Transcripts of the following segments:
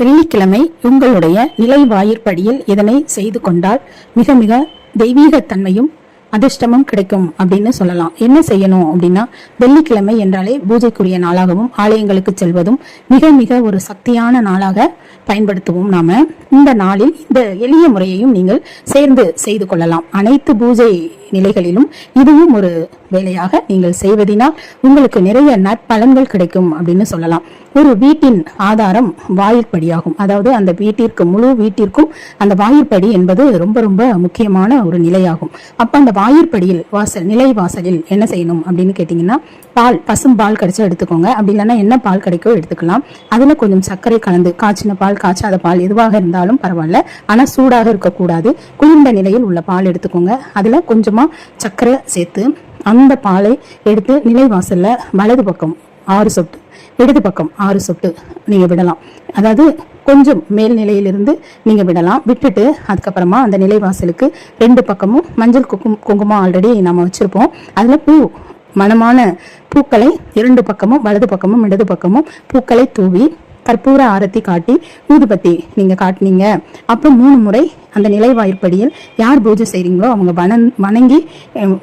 வெள்ளிக்கிழமை உங்களுடைய நிலை வாயிற்படியில் இதனை செய்து கொண்டால் மிக மிக தெய்வீகத்தன்மையும் அதிர்ஷ்டமும் கிடைக்கும் அப்படின்னு சொல்லலாம். என்ன செய்யணும் அப்படின்னா வெள்ளிக்கிழமை என்றாலே பூஜைக்குரிய நாளாகவும் ஆலயங்களுக்கு செல்வதும் மிக மிக ஒரு சக்தியான நாளாக பயன்படுத்துவோம் நாம. இந்த நாளில் இந்த எளிய முறையையும் நீங்கள் சேர்ந்து செய்து கொள்ளலாம். அனைத்து பூஜை நிலைகளிலும் இதுவும் ஒரு வேலையாக நீங்கள் செய்வதனால் உங்களுக்கு நிறைய நற்பலன்கள் கிடைக்கும் அப்படின்னு சொல்லலாம். ஒரு வீட்டின் ஆதாரம் வாயிற்படியாகும். அதாவது அந்த வீட்டிற்கு முழு வீட்டிற்கும் அந்த வாயிற்படி என்பது ரொம்ப ரொம்ப முக்கியமான ஒரு நிலையாகும். அப்ப அந்த வாயிற்படியில் வாசல் நிலை வாசலில் என்ன செய்யணும் அப்படின்னு கேட்டீங்கன்னா பால் பசும் பால் கிடைச்சா எடுத்துக்கோங்க. அப்படி இல்லைன்னா என்ன பால் கிடைக்கோ எடுத்துக்கலாம். அதுல கொஞ்சம் சர்க்கரை கலந்து காய்ச்சின பால் காய்ச்சாத பால் எதுவாக இருந்தாலும் பரவாயில்ல. ஆனா சூடாக இருக்கக்கூடாது. குளிர்ந்த நிலையில் உள்ள பால் எடுத்துக்கோங்க. அதுல கொஞ்சமாக சர்க்கரை சேர்த்து அந்த பாலை எடுத்து நிலைவாசல்ல வலது பக்கம் ஆறு சொட்டு இடது பக்கம் ஆறு சொட்டு நீங்க விடலாம். அதாவது கொஞ்சம் மேல்நிலையிலிருந்து நீங்கள் நீங்க விடலாம். விட்டுட்டு அதுக்கப்புறமா அந்த நிலைவாசலுக்கு ரெண்டு பக்கமும் மஞ்சள் குங்கும் குங்குமம் ஆல்ரெடி நம்ம வச்சிருப்போம். அதுல பூ மனமான பூக்களை இரண்டு பக்கமும் வலது பக்கமும் இடது பக்கமும் பூக்களை தூவி கற்பூர ஆரத்தி காட்டி ஊதுபத்தி நீங்க காட்டினீங்க. அப்புறம் மூணு முறை அந்த நிலைவாயிற்படியில் யார் பூஜை செய்கிறீங்களோ அவங்க வணங் வணங்கி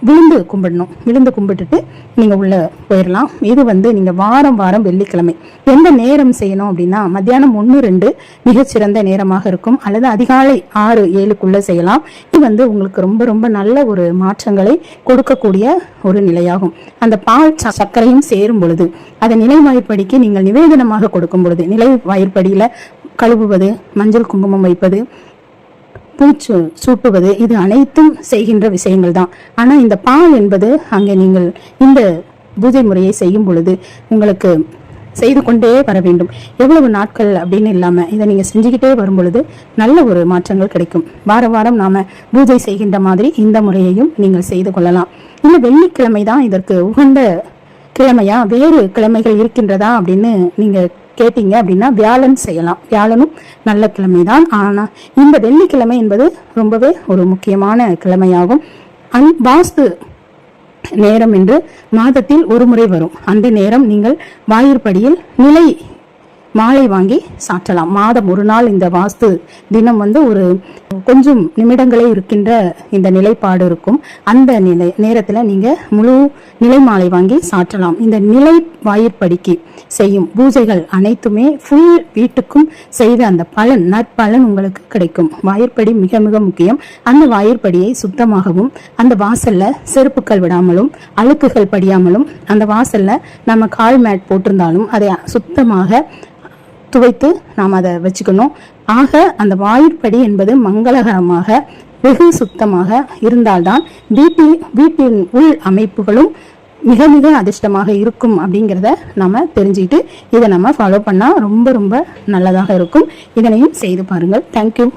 விழுந்து கும்பிடணும். விழுந்து கும்பிட்டுட்டு நீங்கள் உள்ளே போயிடலாம் இது வந்து நீங்கள் வாரம் வாரம் வெள்ளிக்கிழமை. எந்த நேரம் செய்யணும் அப்படின்னா மத்தியானம் ஒன்று ரெண்டு மிகச்சிறந்த நேரமாக இருக்கும். அல்லது அதிகாலை ஆறு ஏழுக்குள்ளே செய்யலாம். இது வந்து உங்களுக்கு ரொம்ப ரொம்ப நல்ல ஒரு மாற்றங்களை கொடுக்கக்கூடிய ஒரு நிலையாகும். அந்த பால் ச- சர்க்கரையும் சேரும் பொழுது அதை நிலை வாயிற்படிக்கு நீங்கள் நிவேதனமாக கொடுக்கும் பொழுது நிலை வாயிற்படியில கழுவுவது மஞ்சள் குங்குமம் வைப்பது பூச்சு சூட்டுவது இது அனைத்தும் செய்கின்ற விஷயங்கள் தான் ஆனால் இந்த பால் என்பது அங்கே நீங்கள் இந்த பூஜை முறையை செய்யும் பொழுது உங்களுக்கு செய்து கொண்டே வர வேண்டும். எவ்வளவு நாட்கள் அப்படின்னு இல்லாமல் இதை நீங்கள் செஞ்சுக்கிட்டே வரும் பொழுது நல்ல ஒரு மாற்றங்கள் கிடைக்கும். வார வாரம் நாம பூஜை செய்கின்ற மாதிரி இந்த முறையையும் நீங்கள் செய்து கொள்ளலாம். இந்த வெள்ளிக்கிழமை தான் இதற்கு உகந்த கிழமையா வேறு கிழமைகள் இருக்கின்றதா அப்படின்னு நீங்கள் கேட்டீங்க அப்படின்னா வியாழன் செய்யலாம். வியாழனும் நல்ல கிழமைதான். ஆனால் இந்த வெள்ளிக்கிழமை என்பது ரொம்பவே ஒரு முக்கியமான கிழமையாகும். அந் வாஸ்து நேரம் என்று மாதத்தில் ஒரு முறை வரும். அந்த நேரம் நீங்கள் வாயிற்படியில் நிலை மாலை வாங்கி சாற்றலாம். மாதம் ஒரு நாள் இந்த வாஸ்து தினம் வந்து ஒரு கொஞ்சம் நிமிடங்களே இருக்கின்ற இந்த நிலைப்பாடு இருக்கும். அந்த நிலை நேரத்தில் நீங்கள் முழு நிலை மாலை வாங்கி சாற்றலாம். இந்த நிலை வாயிற்படிக்கு செய்யும் பூஜைகள் அனைத்துமே ஃபுல் வீட்டுக்கும் செய்த அந்த பலன் நற்பலன் உங்களுக்கு கிடைக்கும். வாயிற்படி மிக மிக முக்கியம். அந்த வாயிற்படியை சுத்தமாகவும் அந்த வாசல்ல செருப்புக்கள் விடாமலும் அழுக்குகள் படியாமலும் அந்த வாசல்ல நம்ம கால் மேட் போட்டிருந்தாலும் அதை சுத்தமாக துவைத்து நாம் அதை வச்சுக்கணும். ஆக அந்த வாயிற்படி என்பது மங்களகரமாக வெகு சுத்தமாக இருந்தால்தான் வீட்டில் வீட்டின் உள் அமைப்புகளும் மிக மிக அதிர்ஷ்டமாக இருக்கும் அப்படிங்கிறத நம்ம தெரிஞ்சுக்கிட்டு இதை நம்ம ஃபாலோ பண்ணால் ரொம்ப ரொம்ப நல்லதாக இருக்கும். இதனையும் செய்து பாருங்கள். தேங்க்யூ